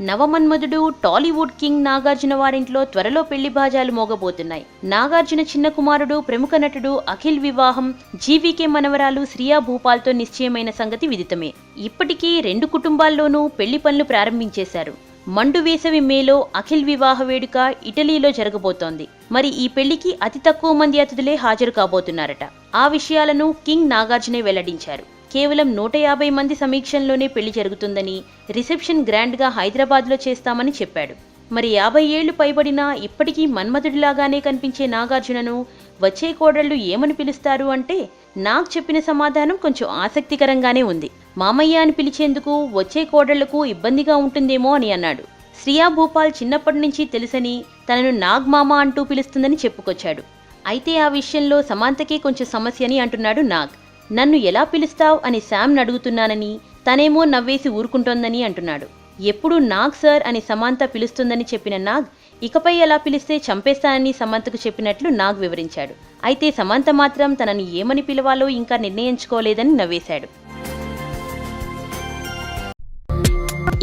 నవమన్మధుడు Tollywood king Nagarjuna వారింట్లో త్వరలో పెళ్ళి బాజాలు మోగబోతున్నాయి. నాగార్జున చిన్న కుమారుడు ప్రముఖ నటుడు అఖిల్ వివాహం జీవీకే మనవరాలు శ్రియా భూపాల్తో నిశ్చయమైన సంగతి విదితమే. ఇప్పటికీ రెండు కుటుంబాల్లోనూ పెళ్ళి పనులు ప్రారంభించేశారు. మండు వేసవి మేలో అఖిల్ వివాహ వేడుక ఇటలీలో జరగబోతోంది. మరి ఈ పెళ్ళికి అతి తక్కువ మంది అతిథులే హాజరు కాబోతున్నారట. ఆ విషయాలను కింగ్ నాగార్జునే వెల్లడించారు. కేవలం నూట యాభై మంది సమీక్షంలోనే పెళ్ళి జరుగుతుందని రిసెప్షన్ గ్రాండ్గా హైదరాబాద్లో చేస్తామని చెప్పాడు. మరి యాభై ఏళ్ళు పైబడినా ఇప్పటికీ మన్మధుడిలాగానే కనిపించే నాగార్జునను వచ్చే కోడళ్ళు ఏమని పిలుస్తారు అంటే నాకు చెప్పిన సమాధానం కొంచెం ఆసక్తికరంగానే ఉంది. మామయ్య అని పిలిచేందుకు వచ్చే కోడళ్ళకు ఇబ్బందిగా ఉంటుందేమో అని అన్నాడు. శ్రియా భూపాల్ చిన్నప్పటి నుంచి తెలుసని తనను నాగ్ మామ అంటూ పిలుస్తుందని చెప్పుకొచ్చాడు. అయితే ఆ విషయంలో సమాంతకే కొంచెం సమస్య అని అంటున్నాడు నాగ్. నన్ను ఎలా పిలుస్తావు అని శామ్ను అడుగుతున్నానని తనేమో నవ్వేసి ఊరుకుంటోందని అంటున్నాడు. ఎప్పుడు నాగ్ సార్ అని సమాంత పిలుస్తుందని చెప్పిన నాగ్ ఇకపై ఎలా పిలిస్తే చంపేస్తానని సమంతకు చెప్పినట్లు నాగ్ వివరించాడు. అయితే సమంత మాత్రం తనని ఏమని పిలవాలో ఇంకా నిర్ణయించుకోలేదని నవ్వేశాడు.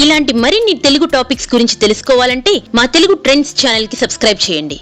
ఇలాంటి మరిన్ని తెలుగు టాపిక్స్ గురించి తెలుసుకోవాలంటే మా తెలుగు ట్రెండ్స్ ఛానల్కి సబ్స్క్రైబ్ చేయండి.